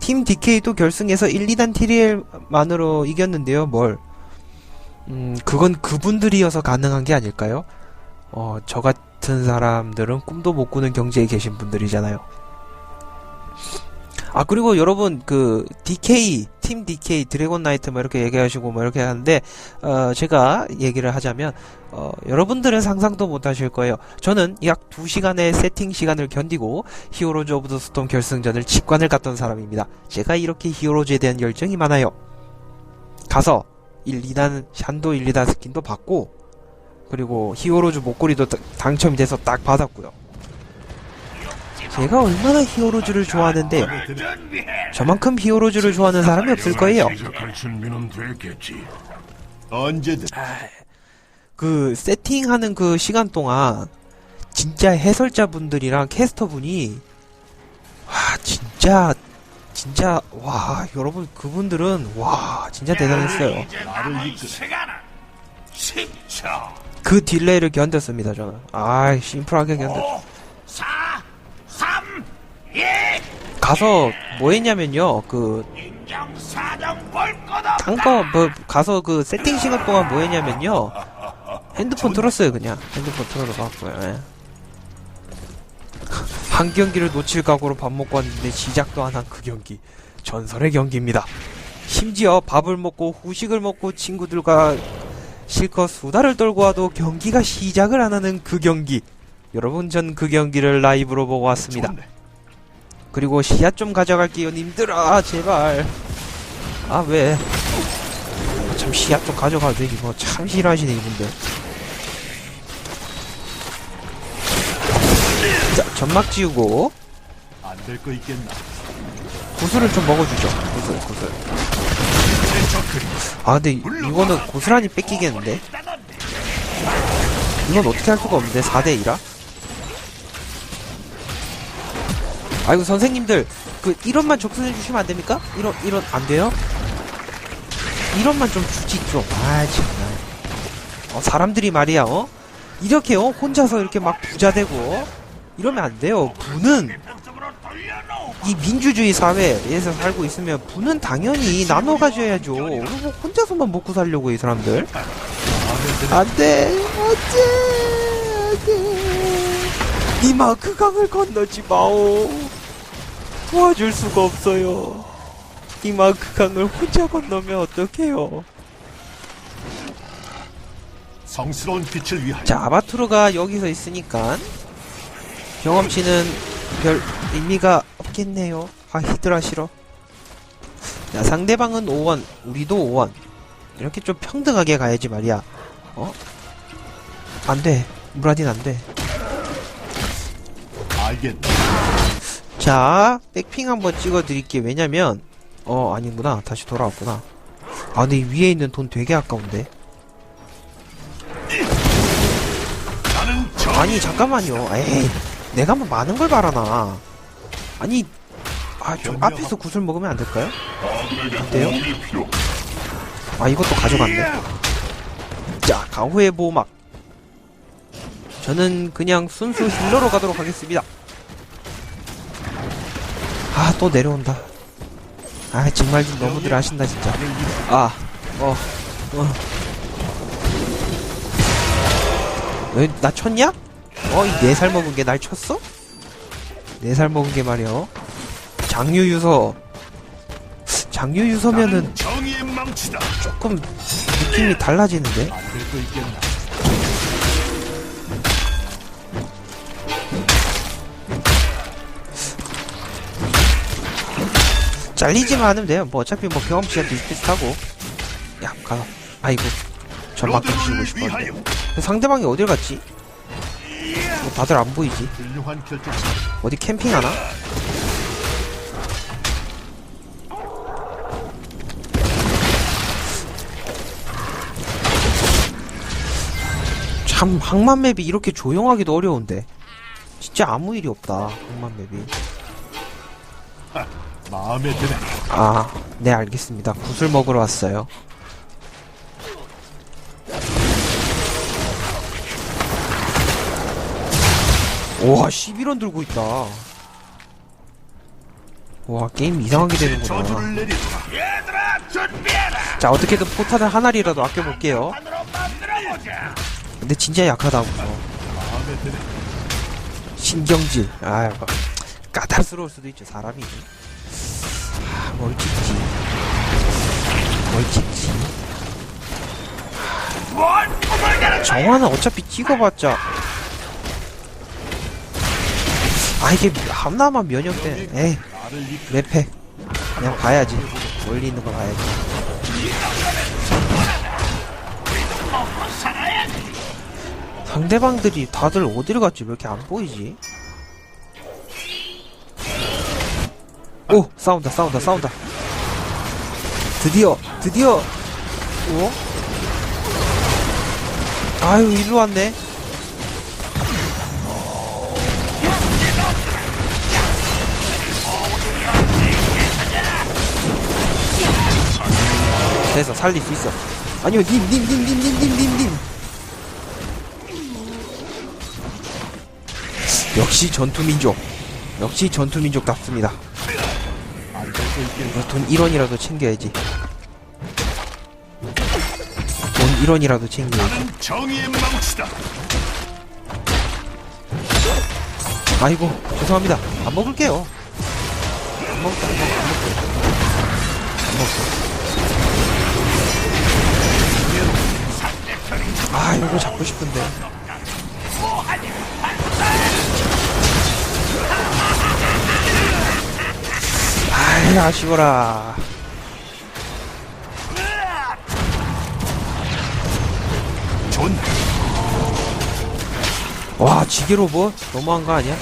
팀 DK도 결승에서 1, 2단 TRL만으로 이겼는데요. 뭘? 음, 그건 그분들이어서 가능한 게 아닐까요? 어, 저 같은 사람들은 꿈도 못 꾸는 경지에 계신 분들이잖아요. 아, 그리고 여러분, 그, DK, 팀 DK, 드래곤 나이트 뭐 이렇게 얘기하시고 뭐 이렇게 하는데, 어, 제가 얘기를 하자면, 어, 여러분들은 상상도 못 하실 거예요. 저는 약 2시간의 세팅 시간을 견디고 히어로즈 오브 더 스톰 결승전을 직관을 갔던 사람입니다. 제가 이렇게 히어로즈에 대한 열정이 많아요. 가서 1, 2단 샨도 1, 2단 스킨도 받고 그리고 히어로즈 목걸이도 딱 당첨이 돼서 딱 받았고요. 제가 얼마나 히어로즈를 좋아하는데 저만큼 히어로즈를 좋아하는 사람이 없을 거예요. 언제든 그 세팅하는 그 시간 동안 진짜 해설자분들이랑 캐스터분이 와 진짜 진짜 와 여러분 그분들은 와 진짜 대단했어요. 나를 이끌어 시간은 10초. 그 딜레이를 견뎠습니다 저는. 아 심플하게 견뎠. 5, 4, 3, 2, 가서 뭐 했냐면요. 그. 딴거 뭐 가서 그 세팅 시간 동안 뭐 했냐면요. 핸드폰 틀었어요 그냥. 핸드폰 틀어놓고요. 예. 한 경기를 놓칠 각오로 밥 먹고 왔는데 시작도 안 한 그 경기. 전설의 경기입니다. 심지어 밥을 먹고 후식을 먹고 친구들과 실컷 수다를 떨고 와도 경기가 시작을 안 하는 그 경기. 여러분 전 그 경기를 라이브로 보고 왔습니다. 그리고 씨앗 좀 가져갈게요. 님들아 제발. 아 왜? 아, 참 씨앗 좀 가져가도 되지. 뭐참 싫어하시네 이분들. 자 점막 지우고. 안될 거 있겠나 구슬을 좀 먹어주죠. 구슬 구슬. 아 근데 이- 이거는 고스란히 뺏기겠는데? 이건 어떻게 할 수가 없는데? 4대2라 아이고 선생님들 그 1원만 적선해 주시면 안 됩니까? 1원 1원 안 돼요? 1원만 좀 주지 좀 아 정말 어 사람들이 말이야 어 이렇게 어 혼자서 이렇게 막 부자 되고 이러면 안 돼요 부는 이 민주주의 사회에서 살고 있으면 부는 당연히 나눠 가져야죠. 뭐 혼자서만 먹고 살려고 이 사람들. 안 돼, 안돼, 안돼. 이마 그 강을 건너지 마오. 도와줄 수가 없어요. 이마 그 강을 혼자 건너면 어떡해요? 성스러운 빛을 위하여 자, 아바투르가 여기서 있으니까 경험치는 별 의미가 없겠네요. 아, 히드라 싫어. 자, 상대방은 5원, 우리도 5원. 이렇게 좀 평등하게 가야지 말이야. 어? 안 돼. 무라딘 안 돼. 알겠나 자, 백핑 한번 찍어 드릴게요. 왜냐면, 어, 아니구나. 다시 돌아왔구나. 아, 근데 이 위에 있는 돈 되게 아까운데. 아니 잠깐만요. 에이, 내가 뭐 많은 걸 바라나. 아니, 아, 좀 앞에서 구슬 먹으면 안 될까요? 어때요? 아, 이것도 가져갔네. 자, 가후의 보호막. 저는 그냥 순수 힐러로 가도록 하겠습니다. 아, 또 내려온다. 아, 정말 좀 너무들 하신다, 진짜. 아, 어, 어. 왜, 나 쳤냐? 어, 이 네 살 먹은 게 날 쳤어? 네 살 먹은 게 말이야. 장유유서. 장유유서면은 조금 느낌이 달라지는데? 잘리지만 않으면 돼요. 뭐 어차피 뭐 경험치가 비슷비슷하고. 야, 가. 아이고. 전막 로드를 싶었는데. 상대방이 어딜 갔지? 뭐 다들 안 보이지? 어디 캠핑하나? 참 항만 맵이 이렇게 조용하기도 어려운데 진짜 아무 일이 없다 항만 맵이 마음에 드네. 아 네 알겠습니다. 구슬 먹으러 왔어요. 우와 11원 들고 있다. 와 게임 이상하게 되는구나. 자 어떻게든 포탄을 하나리라도 아껴볼게요. 근데 진짜 약하다 무서 마음에 드네. 신경질. 아유 뭐, 까탈스러울 수도 있죠 사람이. 아, 뭘 찍지. 뭘 찍지. 정화는 어차피 찍어봤자. 아 이게 하나만 면역돼. 에이 랩해. 그냥 봐야지. 멀리 있는 거 봐야지. 상대방들이 다들 어디를 갔지? 왜 이렇게 안 보이지 오 싸운다 싸운다 싸운다. 드디어 드디어. 오? 아유 일로 왔네. 됐어 살릴 수 있어. 아니요 님 님 님 님 님 님 님 님. 역시 전투민족. 역시 전투민족답습니다 돈 1원이라도 챙겨야지. 돈 1원이라도 챙겨야지. 나는 정의의 망치다. 아이고 죄송합니다. 안 먹을게요. 안 먹을게 안 먹을게 안 먹을게 안 먹을게 아 이거 잡고 싶은데 이 아쉬워라 좋네. 와 지게로 뭐 너무한 거 아니야?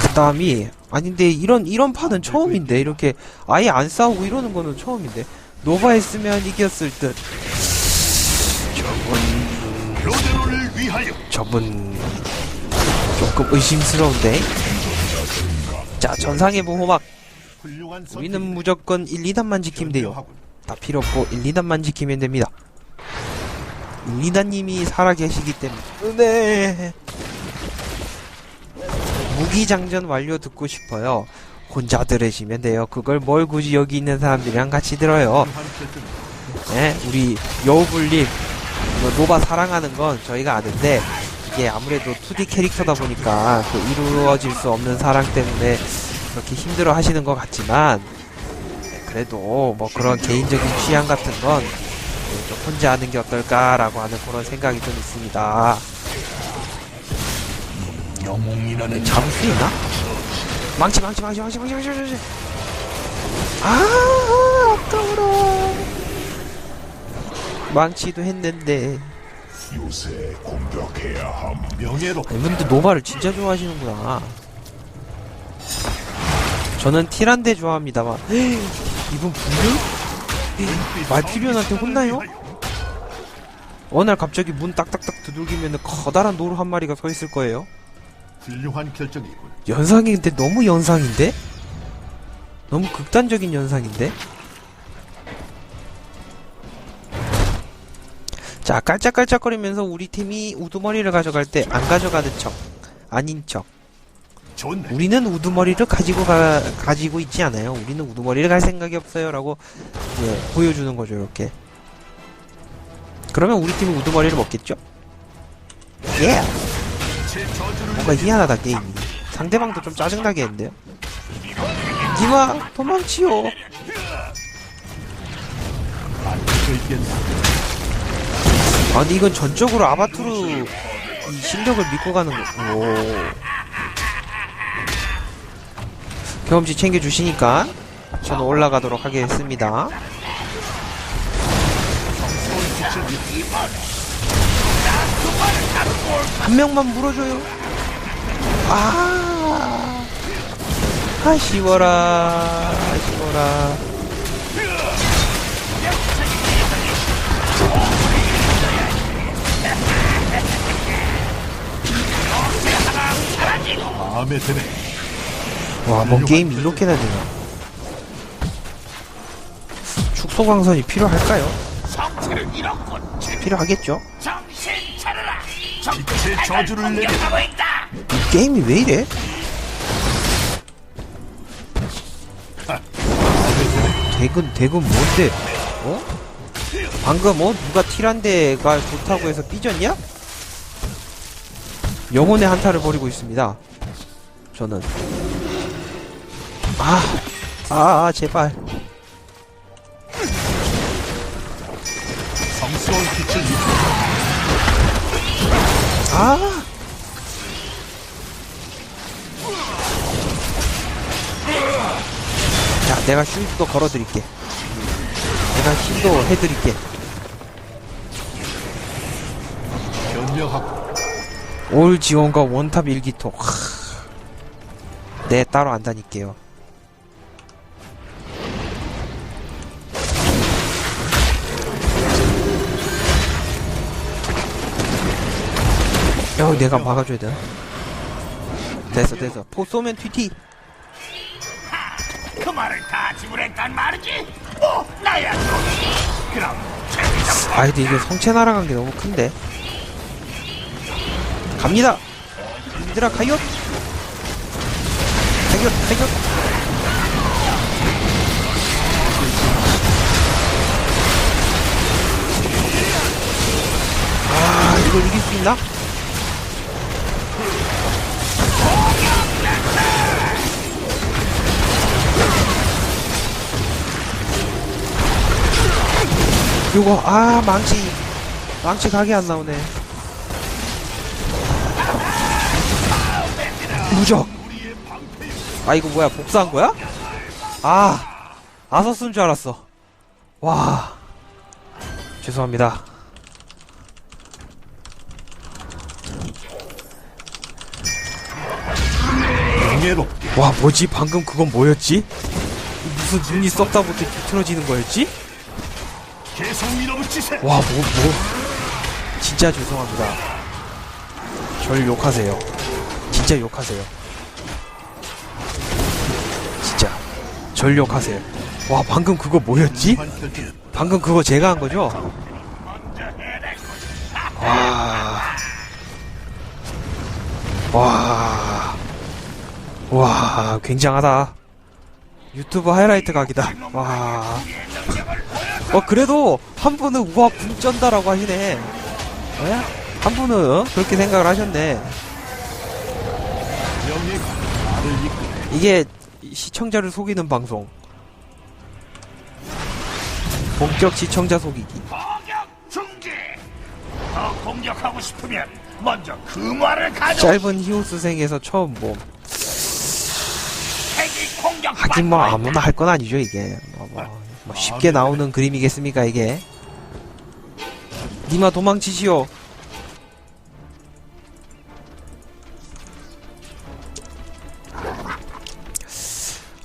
그 다음이 아닌데 이런 이런 판은 처음인데 이렇게 아예 안 싸우고 이러는 거는 처음인데 노바 했으면 이겼을 듯 교대로를 위하여. 저분 조금 의심스러운데 자 전상의 보호막. 우리는 무조건 1, 2단만 지키면 돼요. 다 필요 없고 1, 2단만 지키면 됩니다. 1, 2단님이 살아계시기 때문에 네 무기장전 완료 듣고 싶어요. 혼자 들으시면 돼요. 그걸 뭘 굳이 여기 있는 사람들이랑 같이 들어요. 예, 우리 여우불님 뭐 노바 사랑하는 건 저희가 아는데 이게 아무래도 2D 캐릭터다 보니까 그 이루어질 수 없는 사랑 때문에 그렇게 힘들어 하시는 것 같지만 네, 그래도 뭐 그런 개인적인 취향 같은 건 네, 좀 혼자 하는 게 어떨까라고 하는 그런 생각이 좀 있습니다. 영웅이라는 잡을 수 있나? 망치 망치 망치 망치 망치 망치 망치 아 아까워라 망치도 했는데 요새 공격해야 함. 명예로 이분들 노바를 진짜 좋아하시는구나 저는 티란데 좋아합니다만 이분 분명? 말피변한테 혼나요? 어느 날 갑자기 문 딱딱딱 두들기면 커다란 노루 한 마리가 서 있을 거예요 훌륭한 결정이군. 연상이 근데 너무 연상인데? 너무 극단적인 연상인데? 자, 깔짝깔짝거리면서 우리 팀이 우두머리를 가져갈 때 안 가져가는 척. 아닌 척. 우리는 우두머리를 가지고 가, 가지고 있지 않아요. 우리는 우두머리를 갈 생각이 없어요. 라고, 이제, 보여주는 거죠, 이렇게. 그러면 우리 팀이 우두머리를 먹겠죠? 예! 제 저주를 뭔가 희한하다 게임이 상대방도 좀 짜증나게 했는데요 니마 도망치요. 아 근데 이건 전적으로 아바투르 이 실력을 믿고 가는 거. 오. 경험치 챙겨주시니까 저는 올라가도록 하겠습니다. 한 명만 물어줘요. 아. 아쉬워라 아쉬워라 마음에 드네. 와, 뭔 게임이 이렇게나 되나? 축소광선이 필요할까요? 잃었군. 필요하겠죠? 정신 차려라. 빛의 저주를 내려 공격하고 있다. 이 게임이 왜 이래? 대근 대근 뭔데? 어? 방금 어 누가 티란데가 좋다고 해서 삐졌냐? 영혼의 한타를 벌이고 있습니다. 저는 아, 아, 아 제발. 성스러운 빛을 입 아! 자, 내가 쉴드도 걸어드릴게. 내가 힐도 해드릴게. 변명하고 올 지원과 원탑 일기토. 하. 네, 따로 안 다닐게요. 야, 내가 막아줘야 되나? 됐어, 됐어. 포 쏘면 튀티. 그 말을 다 지불했단 말이지. 오, 나야. 그럼 아, 근데 이게 성체 날아간 게 너무 큰데. 갑니다! 얘들아, 가요! 가요, 가요! 아, 이걸 이길 수 있나? 요거, 아, 망치. 망치 각이 안 나오네. 무적. 아, 이거 뭐야, 복사한 거야? 아, 아서 쓴 줄 알았어. 와. 죄송합니다. 와, 뭐지? 방금 그건 뭐였지? 무슨 눈이 썩다 못해 뒤틀어지는 거였지? 계속 밀어붙이세 와, 뭐, 뭐. 진짜 죄송합니다. 절 욕하세요. 진짜 욕하세요. 진짜. 절 욕하세요. 와, 방금 그거 뭐였지? 방금 그거 제가 한 거죠? 와. 와. 와, 굉장하다. 유튜브 하이라이트 각이다. 와. 어, 그래도 한 분은 우와, 붕 쩐다라고 하시네. 예? 한 분은 어? 그렇게 생각을 하셨네. 이게 시청자를 속이는 방송. 본격 시청자 속이기. 공격 공격하고 싶으면 먼저 금화를 가져. 짧은 히오스생에서 처음 공격. 하긴 뭐 아무나 할 건 아니죠 이게 뭐, 뭐, 뭐 쉽게 나오는 그림이겠습니까 이게 니마 도망치시오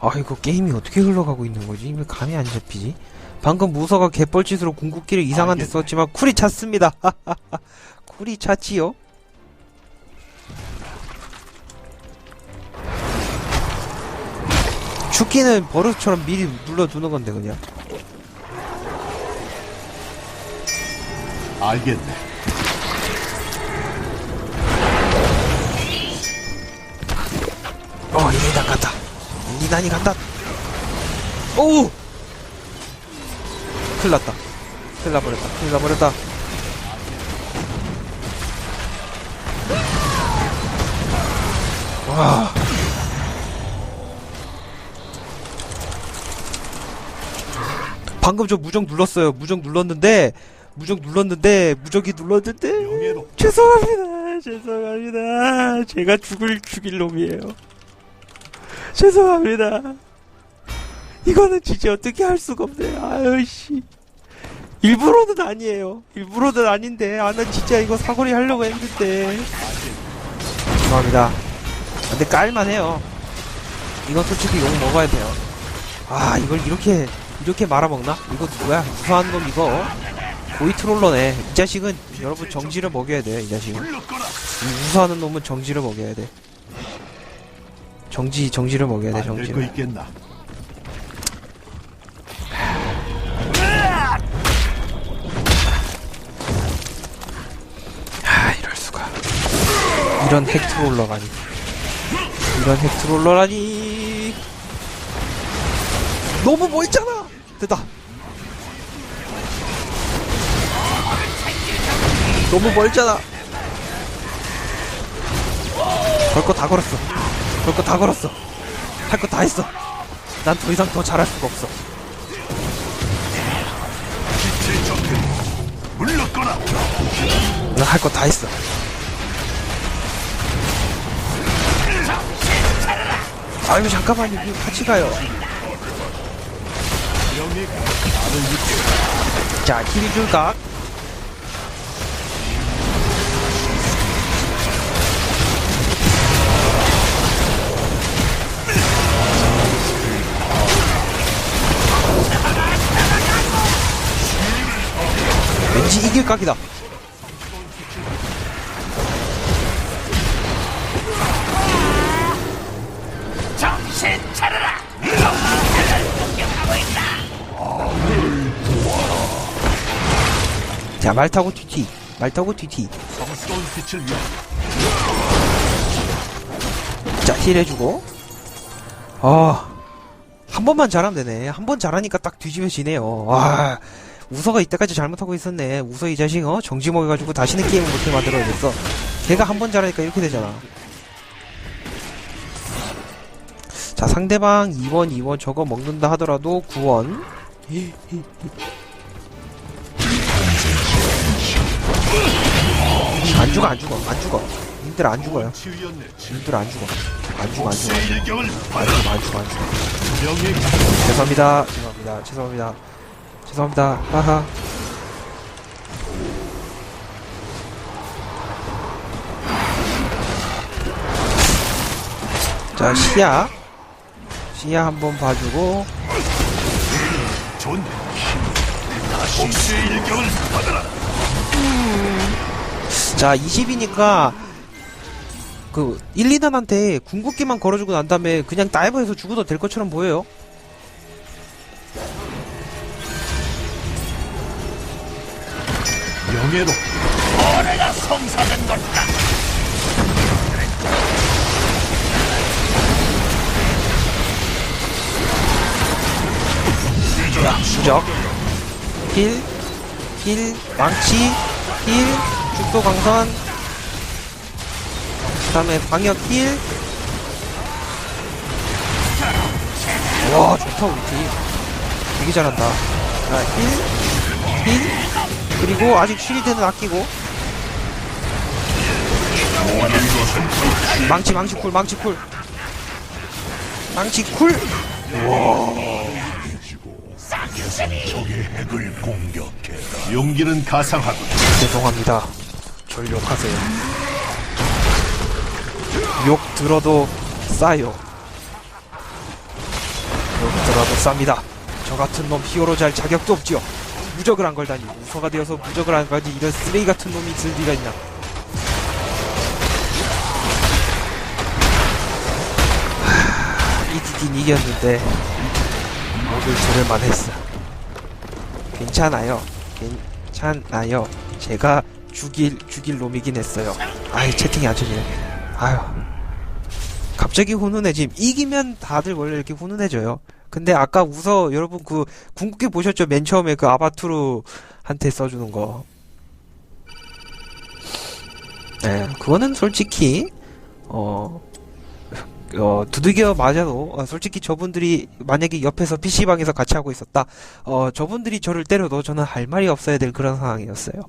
아 이거 게임이 어떻게 흘러가고 있는 거지? 왜 감이 안 잡히지? 방금 무서가 개뻘짓으로 궁극기를 이상한 데 썼지만 쿨이 찼습니다. 쿨이 찼지요? 죽기는 버릇처럼 미리 눌러두는 건데 그냥. 알겠네. 어 이리단 간다 이리단이 간다. 오우! 큰일 났다. 큰일 나버렸다. 큰일 나버렸다. 와. 방금 저 무적 눌렀어요. 무적 눌렀는데 무적 눌렀는데 무적이 눌렀는데? 죄송합니다. 죄송합니다. 제가 죽을 죽일 놈이에요. 죄송합니다. 이거는 진짜 어떻게 할 수가 없네. 아유 씨. 일부러는 아니에요. 일부러는 아닌데. 아, 난 진짜 이거 사거리 하려고 했는데. 죄송합니다. 근데 깔만해요. 이건 솔직히 욕 먹어야 돼요. 아, 이걸 이렇게, 이렇게 말아먹나? 이거 누구야? 무사한 놈 이거. 고이 트롤러네. 이 자식은 여러분 정지를 먹여야 돼요, 이 자식은. 우수하는 놈은 정지를 먹여야 돼. 정지 정지를 먹여야 돼 정지. 될거 있겠나? 아 이럴 수가. 이런 핵 트롤러라니. 이런 핵 트롤러라니. 너무 멋있잖아. 됐다. 너무 멀잖아. 걸거 다 걸었어. 걸거다 걸었어. 할 거 다 했어. 난 더 이상 더 잘할 수가 없어. 빛의 적들 물러거라. 난 할 거 다 했어. 아유 잠깐만요. 같이 가요. 자, 힐 줄각. 왠지 이길 각이다. 정신 차려라. 자, 말 타고 뒤뒤. 말 타고 뒤뒤. 성스러운 빛을 위해 자, 힐 해주고. 아, 한 번만 잘하면 되네. 한 번 잘하니까 딱 뒤집어지네요. 와, 우서가 이때까지 잘못하고 있었네. 우서 이 자식, 어? 정지 먹여가지고 다시는 게임을 못해 만들어야겠어. 걔가 한 번 잘하니까 이렇게 되잖아. 자, 상대방 2원, 2원 저거 먹는다 하더라도 9원. 안 죽어, 안 죽어, 안 죽어. 님들 안 죽어요. 님들 안 죽어. 안 죽어, 안 죽어. 안. 죽어, 안 죽어, 안 죽어. 죄송합니다. 죄송합니다. 죄송합니다. 죄송합니다. 하하. 자, 시야. 시야 한번 봐주고. 받아라. 자, 20이니까, 그, 1, 2단한테 궁극기만 걸어주고 난 다음에 그냥 다이버에서 죽어도 될 것처럼 보여요. 명예로. 내가 성사된 것이다. 추적. 힐, 힐, 망치, 힐, 축도 강선. 그 다음에 방역 힐. 와, 좋다, 우리 팀. 되게 잘한다. 자, 힐, 힐, 그리고 아직 쉴드는 아끼고. 망치, 망치 쿨, 망치 쿨. 망치 쿨! 적의 핵을 공격해라. 용기는 가상하고 죄송합니다. 절 욕하세요. 욕 들어도 싸요. 욕 들어도 쌉니다. 저 같은 놈 히어로 잘 자격도 없지요. 무적을 안 걸다니. 우서가 되어서 무적을 안 걸지 이런 쓰레기 같은 놈이 있을 리가 있나. 하, 이기긴 이겼는데 목을 조를만 했어. 괜찮아요. 괜찮아요. 제가 죽일 죽일 놈이긴 했어요. 아이 채팅이 안 쳐지네. 아유. 갑자기 훈훈해짐. 이기면 다들 원래 이렇게 훈훈해져요. 근데 아까 웃어 여러분 그 궁극기 보셨죠? 맨 처음에 그 아바투르한테 써주는 거. 네, 그거는 솔직히 어. 어, 두들겨 맞아도, 어, 솔직히 저분들이, 만약에 옆에서 PC방에서 같이 하고 있었다, 어, 저분들이 저를 때려도 저는 할 말이 없어야 될 그런 상황이었어요.